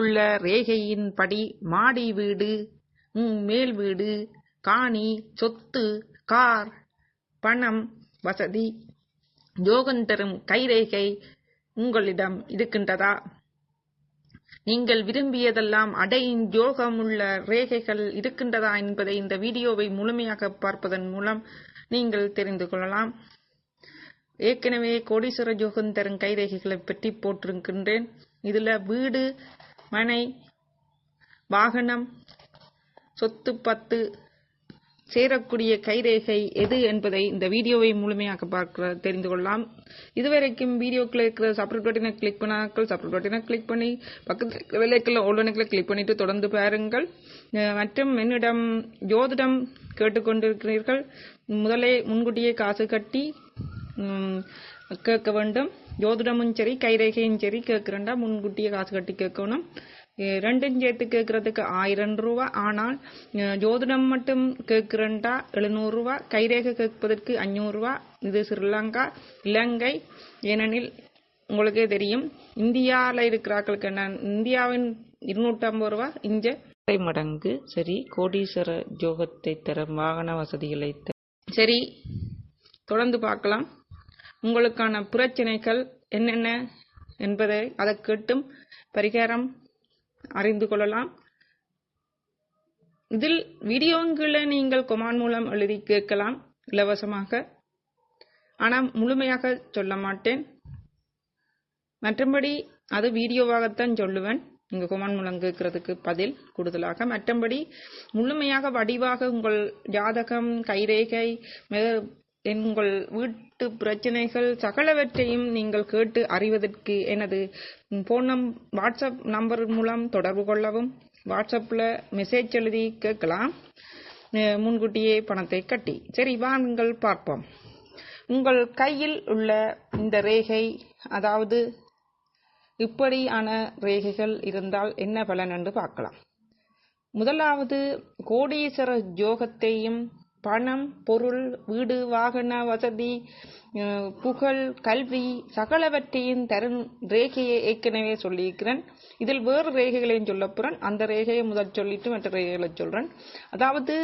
உள்ள ரேகையின்படி மாடி வீடு மேல் வீடு காணி சொத்து கார் பணம் வசதி. யோகம் தரும் கைரேகை உங்களிடம் இருக்கின்றதா? நீங்கள் விரும்பியதெல்லாம் அடையும் ஜோகம் உள்ள ரேகைகள் இருக்கின்றதா என்பதை இந்த வீடியோவை முழுமையாக பார்ப்பதன் மூலம் நீங்கள் தெரிந்து கொள்ளலாம். ஏற்கனவே கோடீஸ்வர யோகம் தரும் கைரேகைகளை பற்றி போட்டிருக்கின்றேன். இதுல வீடு மனை வாகனம் சொத்து பத்து சேரக்கூடிய கைரேகை எது என்பதை இந்த வீடியோவை முழுமையாக பார்க்க தெரிந்து கொள்ளலாம். இதுவரைக்கும் வீடியோக்குள்ள இருக்கிற சப்ரேட் பட்டினை கிளிக் பண்ணாக்கள் சப்ரேட் பட்டினை கிளிக் பண்ணி பக்கத்தில் இருக்கிற வெள்ளைக்குள்ள ஓல்வனுக்குள்ள கிளிக் பண்ணிட்டு தொடர்ந்து பாருங்கள். மற்றும் என்னிடம் ஜோதிடம் கேட்டுக்கொண்டிருக்கிறீர்கள் முதலே முன்கூட்டியே காசு கட்டி கேட்க வேண்டும். ஜோதிடமும் சரி கைரேகையும் சரி கேட்கிறேன்டா முன்கூட்டியே காசு கட்டி கேட்கணும். ரெண்டும் சேர்த்து கேட்கறதுக்கு ஆயிரம் ரூபா. ஆனால் ஜோதிடம் மட்டும் கேட்கிறேன்டா எழுநூறு ரூபா. கைரேகை கேட்பதற்கு அஞ்சூறு ரூபா. இது ஸ்ரீலங்கா இலங்கை. ஏனெனில் உங்களுக்கே தெரியும் இந்தியாவில் இருக்கிறார்களுக்கு என்ன இந்தியாவின் இருநூற்றம்பது ரூபா இங்க அரை மடங்கு. சரி கோடீஸ்வர ஜோகத்தை தரும் வாகன வசதிகளை சரி தொடர்ந்து பார்க்கலாம். உங்களுக்கான பிரச்சனைகள் என்னென்ன என்பதை அதை கேட்டும் பரிகாரம் அறிந்து கொள்ளலாம். இதில் வீடியோங்களை நீங்கள் கொமான் மூலம் எழுதி கேட்கலாம் இலவசமாக. ஆனால் முழுமையாக சொல்ல மாட்டேன். மற்றபடி அது வீடியோவாகத்தான் சொல்லுவேன். இங்க கொமான் மூலம் கேட்கறதுக்கு பதில் கூடுதலாக. மற்றபடி முழுமையாக வடிவாக உங்கள் ஜாதகம் கைரேகை எங்கள் வீட்டு பிரச்சனைகள் சகலவற்றையும் நீங்கள் கேட்டு அறிவதற்கு எனது போன் நம் வாட்ஸ்அப் நம்பர் மூலம் தொடர்பு கொள்ளவும். வாட்ஸ்அப்பில் மெசேஜ் எழுதி கேட்கலாம். முன்கூட்டியே பணத்தை கட்டி. சரி வாங்கள் பார்ப்போம். உங்கள் கையில் உள்ள இந்த ரேகை அதாவது இப்படியான ரேகைகள் இருந்தால் என்ன பலன் என்று பார்க்கலாம். முதலாவது கோடீஸ்வர யோகத்தையும் பணம் பொருள் வீடு வாகன வசதி புகழ் கல்வி சகலவற்றையும் தரும் ரேகையை ஏற்கனவே சொல்லியிருக்கிறேன். இதில் வேறு ரேகைகளையும் சொல்ல போறேன். அந்த ரேகையை முதல் சொல்லிட்டு மற்ற ரேகைகளை சொல்றேன். அதாவது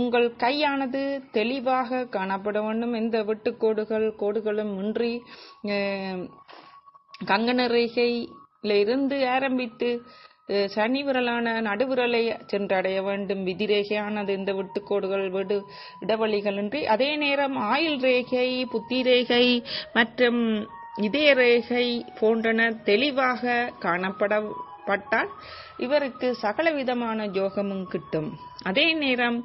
உங்கள் கையானது தெளிவாக காணப்பட வேண்டும். எந்த வெட்டுக்கோடுகள் கோடுகளும் இன்றி கங்கண ரேகையில இருந்து ஆரம்பித்து சனி விரலான நடுவிரலை சென்றடைய வேண்டும். விதிரேகையானது இந்த விட்டுக்கோடுகள் விடு இடைவெளிகளின்றி அதே நேரம் ஆயுள் ரேகை புத்தி ரேகை மற்றும் இதய ரேகை போன்றன தெளிவாக காணப்படப்பட்டால் இவருக்கு சகலவிதமான யோகமும் கிட்டும். அதே நேரம்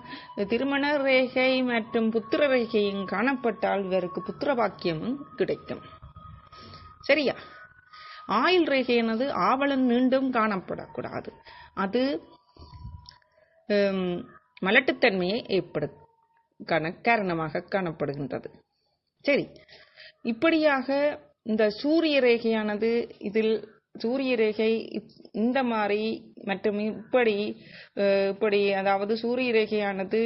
திருமண ரேகை மற்றும் புத்திர ரேகையும் காணப்பட்டால் இவருக்கு புத்திர பாக்கியமும் கிடைக்கும். சரியா? ஆயுள் ரேகையானது ஆவலம் மீண்டும் காணப்படக்கூடாது. அது மலட்டுத்தன்மையை ஏற்படுக்கான காரணமாக காணப்படுகின்றது. சரி. இப்படியாக இந்த சூரிய ரேகையானது இதில் சூரிய ரேகை இந்த மாதிரி மற்றும் இப்படி இப்படி அதாவது சூரிய ரேகையானது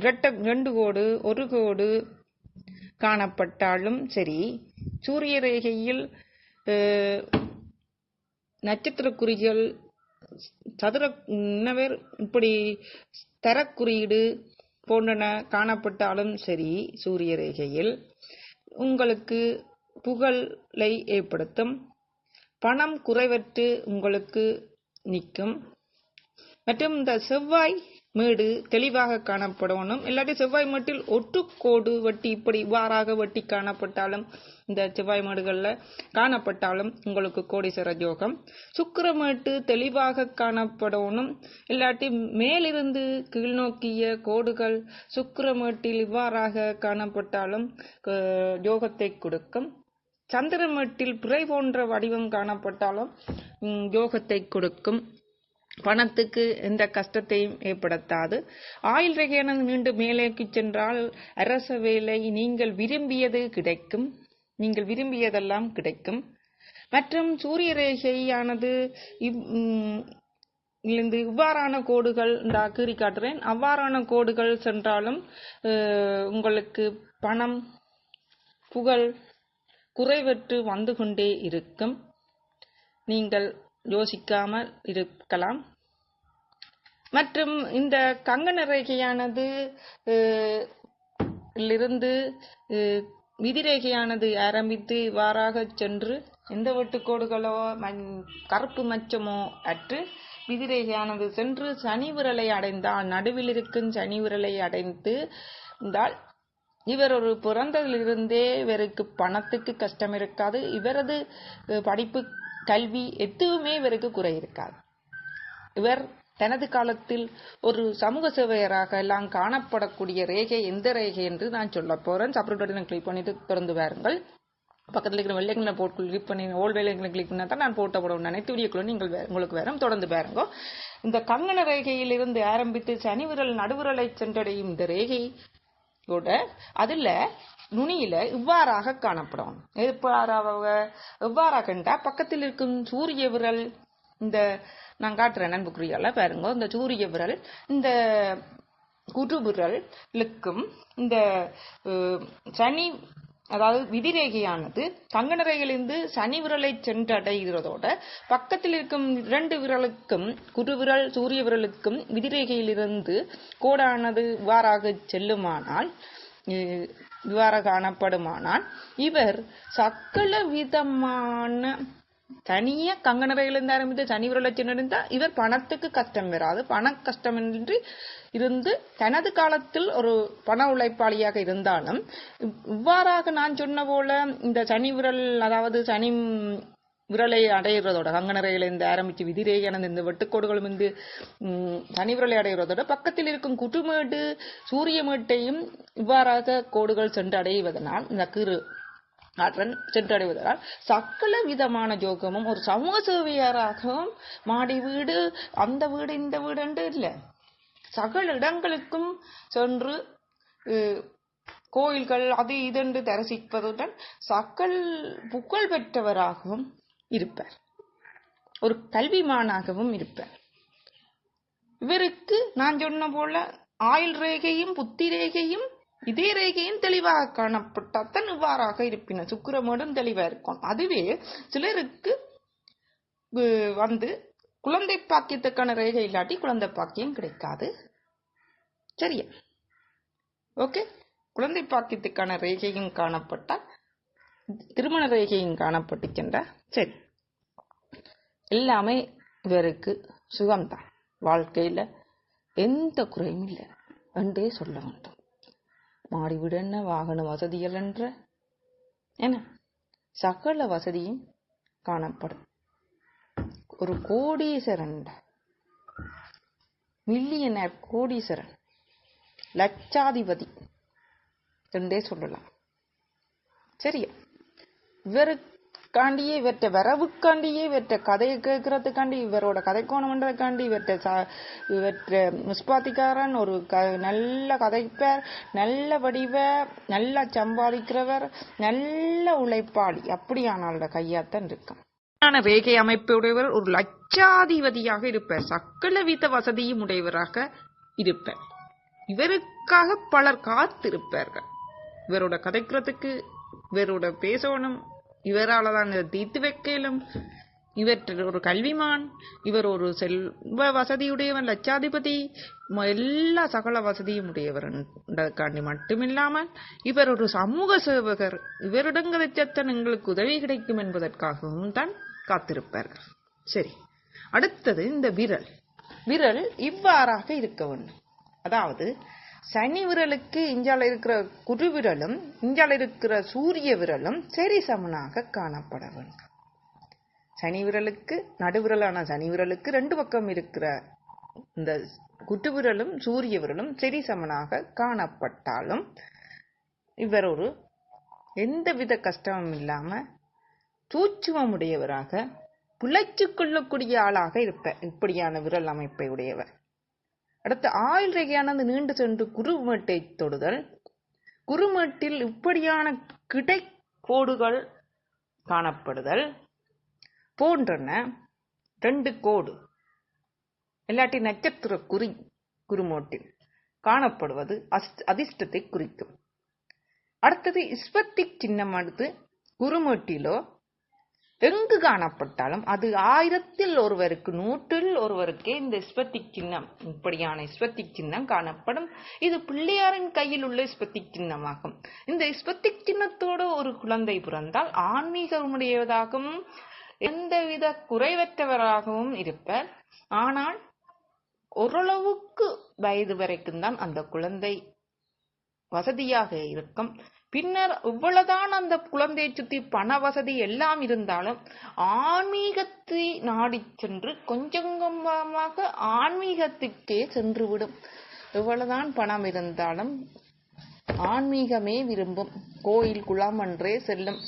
இரட்ட ரெண்டு கோடு ஒரு கோடு காணப்பட்டாலும் சரி சூரிய ரேகையில் நட்சத்திர குறிகள் சதுர இன்னவர் இப்படி தரக்குறியீடு போன்றன காணப்பட்டாலும் சரி சூரிய ரேகையில் உங்களுக்கு புகழை ஏற்படுத்தும். பணம் குறைவற்று உங்களுக்கு நிற்கும். மற்றும் இந்த செவ்வாய் மேடு தெளிவாக காணப்படணும். இல்லாட்டி செவ்வாய் மேட்டில் ஒட்டுக்கோடு வட்டி இப்படி இவ்வாறாக வட்டி காணப்பட்டாலும் இந்த செவ்வாய் மேடுகளில் காணப்பட்டாலும் உங்களுக்கு கோடீஸ்வர யோகம் சுக்கிரமேட்டு தெளிவாக காணப்படணும். இல்லாட்டி மேலிருந்து கீழ்நோக்கிய கோடுகள் சுக்கிரமேட்டில் இவ்வாறாக காணப்பட்டாலும் ஜோகத்தை யோகத்தை கொடுக்கும் சந்திரமேட்டில் பிறை போன்ற வடிவம் காணப்பட்டாலும் ஜோகத்தை யோகத்தை கொடுக்கும். பணத்துக்கு எந்த கஷ்டத்தையும் ஏற்படுத்தாது. ஆயுள் ரேகையானது மீண்டும் மேலேக்கு சென்றால் அரச வேலை நீங்கள் விரும்பியது கிடைக்கும். நீங்கள் விரும்பியதெல்லாம் கிடைக்கும். மற்றும் சூரிய ரேகையானது இவ்- இந்த இவ்வாறான கோடுகள் இந்த கீறி காட்டுறேன். அவ்வாறான கோடுகள் சென்றாலும் உங்களுக்கு பணம் புகழ் குறைவற்று வந்து கொண்டே இருக்கும். நீங்கள் யோசிக்காமல் இருக்கலாம். மற்றும் இந்த கங்கண ரேகையானது இருந்து விதிரேகையானது ஆரம்பித்து இவ்வாறாக சென்று எந்த வெட்டுக்கோடுகளோ மண் கருப்பு மச்சமோ அற்று விதிரேகையானது சென்று சனி விரலை அடைந்தால் நடுவில் இருக்கும் சனி விரலை அடைந்து இருந்தால் இவர் ஒரு பிறந்ததிலிருந்தே இவருக்கு பணத்துக்கு கஷ்டம் இருக்காது இவரது படிப்பு கல்வி எதுவுமே இவருக்கு குறை இருக்காது. இவர் தனது காலத்தில் ஒரு சமூக சேவையராக எல்லாம் காணப்படக்கூடிய ரேகை எந்த ரேகை என்று நான் சொல்ல போறேன். சப்ரேட் கிளிக் பண்ணிட்டு திறந்து வாருங்கள். பக்கத்தில் இருக்கிற வெள்ளைங்களை போட்டு கிளிக் பண்ணி ஓல் வெள்ளைங்களை கிளிக் பண்ணா தான் நான் போட்ட போட அனைத்து வீடியோக்களும் நீங்கள் உங்களுக்கு வேறும் தொடர்ந்து பாருங்க இந்த கங்கண ரேகையில் இருந்து ஆரம்பித்து சனிவிரல் நடுவிரலை சென்றடையும் இந்த ரேகை ரேகையோட அதில் நுனியில இவ்வாறாக காணப்படும். எவ்வாறாக எவ்வாறாகண்டா பக்கத்தில் இருக்கும் சூரிய விரல் இந்த நான் காட்டுறேன் நண்புக்குரியால பாருங்க. இந்த சூரிய விரல் இந்த குரு விரலுக்கும் இந்த சனி அதாவது விதிரேகையானது கங்கண சனி விரலை சென்றடைகிறதோட பக்கத்தில் இருக்கும் இரண்டு விரலுக்கும் குரு விரல் சூரிய விரலுக்கும் விதிரேகையிலிருந்து கோடானது இவ்வாறாக செல்லுமானால் அஹ், இவ்வாறு காணப்படுமானால் இவர் சகல விதமான தனியா கங்கணரையிலிருந்து ஆரம்பித்து சனி விரலட்சம் இருந்தா இவர் பணத்துக்கு கஷ்டம் வராது பண என்று இருந்து தனது காலத்தில் ஒரு பண உழைப்பாளியாக இருந்தாலும் இவ்வாறாக நான் சொன்ன போல இந்த சனி விரல் அதாவது சனி விரலை அடையிறதோட கங்கனரையிலிருந்து ஆரம்பித்து விதிரேகனந்த இந்த வெட்டுக்கோடுகளும் இருந்து சனி விரலை அடைகிறதோட பக்கத்தில் இருக்கும் குட்டுமேடு சூரியமேட்டையும் இவ்வாறாக கோடுகள் சென்று அடைவதனால் இந்த கிரு ஆற்றன் சென்றடைவதால் சகல விதமான ஜோகமும் ஒரு சமூக சேவையராகவும் மாடி வீடு அந்த வீடு இந்த வீடு என்று இல்லை. சகல இடங்களுக்கும் சென்று கோயில்கள் அது இதென்று தரிசிப்பதுடன் சகல் புகழ் பெற்றவராகவும் இருப்பார். ஒரு கல்விமானாகவும் இருப்பார். இவருக்கு நான் சொன்ன போல ஆயுள் ரேகையும் புத்தி ரேகையும் இதே ரேகையும் தெளிவாக காணப்பட்டாத்தான் இவ்வாறாக இருப்பின சுக்கிரமோடும் தெளிவாக இருக்கும். அதுவே சிலருக்கு வந்து குழந்தை பாக்கியத்துக்கான ரேகை இல்லாட்டி குழந்தை பாக்கியம் கிடைக்காது. சரியா? ஓகே? குழந்தை பாக்கியத்துக்கான ரேகையும் காணப்பட்டால் திருமண ரேகையும் காணப்பட்டுச்சென்றா சரி. எல்லாமே இவருக்கு சுகம்தான். வாழ்க்கையில் எந்த குறையும் இல்லை. என்றே சொல்ல வேண்டும். மாடி வாகன வசதிகள் என்ற என்ன? சகல வசதியும் காணப்படும். ஒரு கோடீஸ்வரன் மில்லியனர் கோடீஸ்வரன். லட்சாதிபதி. என்றே சொல்லலாம். சரியா? இதுக்காண்டியே இவர்கிட்ட வரவுக்காண்டியே இவர்கிட்ட கதையை கேட்கறதுக்காண்டி இவரோட கதை கோணம்ன்றதுக்காண்டி இவர்கிட்ட ச- இவர்கிட்ட முஸ்பாத்திக்காரன் ஒரு க நல்ல கதைப்பார் நல்ல வடிவ நல்லா சம்பாதிக்கிறவர் நல்ல உழைப்பாளி. அப்படியானாலோட கையாத்தான் இருக்கும் வேகை ரேகை அமைப்புடையவர் ஒரு லட்சாதிபதியாக இருப்பார். சக்கல வீத வசதியும் உடையவராக இருப்பார். இவருக்காக பலர் காத்திருப்பார்கள். இவரோட கதைக்கிறதுக்கு இவரோட பேசணும் இவரால் தான் இதை தீர்த்து வைக்கலும் இவர் ஒரு கல்விமான் இவர் ஒரு செல்வ வசதியுடையவன் லட்சாதிபதி எல்லா சகல வசதியும் உடையவர்ன்றதுக்காண்டி மட்டுமில்லாமல் இவர் ஒரு சமூக சேவகர். இவரிடம் கிடைத்தத்தன் எங்களுக்கு உதவி கிடைக்கும் என்பதற்காகவும் தான் காத்திருப்பார்கள். சரி அடுத்தது இந்த விரல். விரல் இவ்வாறாக இருக்க வேண்டும். அதாவது சனி விரலுக்கு இஞ்சால இருக்கிற குருவிரலும் இஞ்சால இருக்கிற சூரிய விரலும் சரி சமனாக காணப்பட வேண்டும். சனி விரலுக்கு நடுவிரலான சனி விரலுக்கு ரெண்டு பக்கம் இருக்கிற இந்த குட்டு விரலும் சூரிய விரலும் சரி சமனாக காணப்பட்டாலும் இவர் ஒரு எந்தவித கஷ்டமும் இல்லாம சூட்சுமமுடையவராக பிழைச்சு கொள்ளக்கூடிய ஆளாக இருப்ப இப்படியான விரல் அமைப்பை உடையவர். அடுத்து ஆயுள் ரேகையானது நீண்டு சென்று குருமேட்டை தொடுதல். குருமேட்டில் இப்படியான கிடை கோடுகள் காணப்படுதல். போன்றன. ரெண்டு கோடு. இல்லாட்டி நட்சத்திர குறி குருமோட்டில் காணப்படுவது அதிர்ஷ்டத்தை குறிக்கும். அடுத்தது இஸ்பத்திக் சின்னம் அடுத்து எங்கு காணப்பட்டாலும் அது ஆயிரத்தில் ஒருவருக்கு நூற்றில் ஒருவருக்கே இந்த ஸ்பத்திக் சின்னம் இப்படியான ஸ்பத்திக் சின்னம் காணப்படும். இது பிள்ளையாரின் கையில் உள்ள ஸ்பத்திக் சின்னமாகும். இந்த ஸ்பத்திக் சின்னத்தோடு ஒரு குழந்தை பிறந்தால் ஆன்மீகமுடையதாகவும் எந்தவித குறைவற்றவராகவும் இருப்பர். ஆனால் ஓரளவுக்கு வயது வரைக்கும் தான் அந்த குழந்தை வசதியாக இருக்கும். பின்னர் இவ்வளவுதான் அந்த குழந்தையை சுத்தி பண வசதி எல்லாம் இருந்தாலும் ஆன்மீகத்தை நாடி சென்று கொஞ்சம் கொஞ்சமாக ஆன்மீகத்துக்கே சென்றுவிடும். எவ்வளவுதான் பணம் இருந்தாலும் ஆன்மீகமே விரும்பும். கோயில் குளம் என்றே செல்லும்.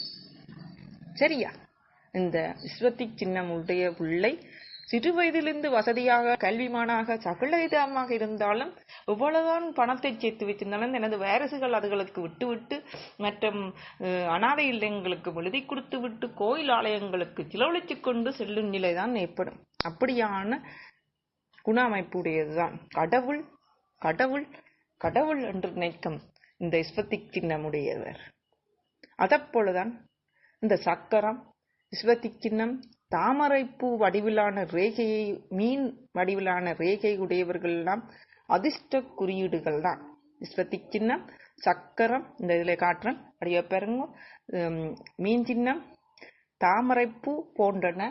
சரியா? இந்த விஸ்வத்தி சின்னம் உடைய பிள்ளை சிறு வயதிலிருந்து வசதியாக கல்விமானாக சகல விதமாக இருந்தாலும் எவ்வளவுதான் பணத்தை சேர்த்து வச்சிருந்தாலும் எனது வாரிசுகள் அதுகளுக்கு விட்டுவிட்டு மற்றும் அனாதை இல்லங்களுக்கு எழுதி கொடுத்து விட்டு கோயில் ஆலயங்களுக்கு செலவழித்துக் கொண்டு செல்லும் நிலைதான் ஏற்படும். அப்படியான குண அமைப்புடையதுதான் கடவுள் கடவுள் கடவுள் என்று நினைக்கும் இந்த ஸ்பத்திக் சின்னமுடையவர். அதப்போலதான் இந்த சக்கரம் விஸ்வத்திக் சின்னம் தாமரைப்பூ வடிவிலான ரேகையை மீன் வடிவிலான ரேகை உடையவர்கள் எல்லாம் அதிர்ஷ்ட குறியீடுகள் தான். விஸ்வத்திக் சின்னம் சக்கரம் இந்த இதில் காட்டுறேன். அப்படியே பாருங்க. மீன் சின்னம் தாமரைப்பூ போன்றன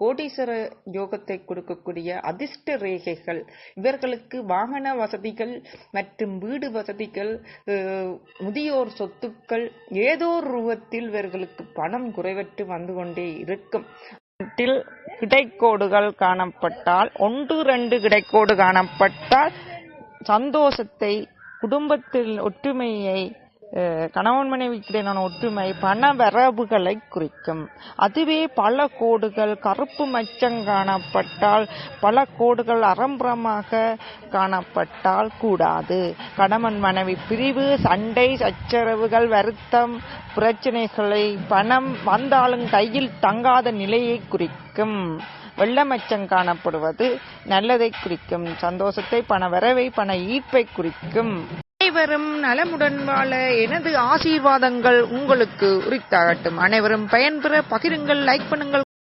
கோடீஸ்வர யோகத்தை கொடுக்கக்கூடிய அதிர்ஷ்ட ரேகைகள். இவர்களுக்கு வாகன வசதிகள் மற்றும் வீடு வசதிகள் முதியோர் சொத்துக்கள் ஏதோ ஒரு ரூபத்தில் இவர்களுக்கு பணம் குறைவற்று வந்து கொண்டே இருக்கும். கிடைக்கோடுகள் காணப்பட்டால் ஒன்று ரெண்டு கிடைக்கோடு காணப்பட்டால் சந்தோஷத்தை குடும்பத்தில் ஒற்றுமையை கணவன் மனைவிக்கிடையிலான ஒற்றுமை பண வரவுகளை குறிக்கும். அதுவே பல கோடுகள் கருப்பு மச்சம் காணப்பட்டால் பல கோடுகள் அறம்புறமாக காணப்பட்டால் கூடாது. கணவன் மனைவி பிரிவு சண்டை சச்சரவுகள் வருத்தம் பிரச்சனைகளை பணம் வந்தாலும் கையில் தங்காத நிலையை குறிக்கும். வெள்ளமச்சம் காணப்படுவது நல்லதை குறிக்கும். சந்தோஷத்தை பண வரவை பண ஈர்ப்பை குறிக்கும். அனைவரும் நலமுடன் வாழ எனது ஆசீர்வாதங்கள் உங்களுக்கு உரித்தாகட்டும். அனைவரும் பயன்பெற பகிருங்கள் லைக் பண்ணுங்கள்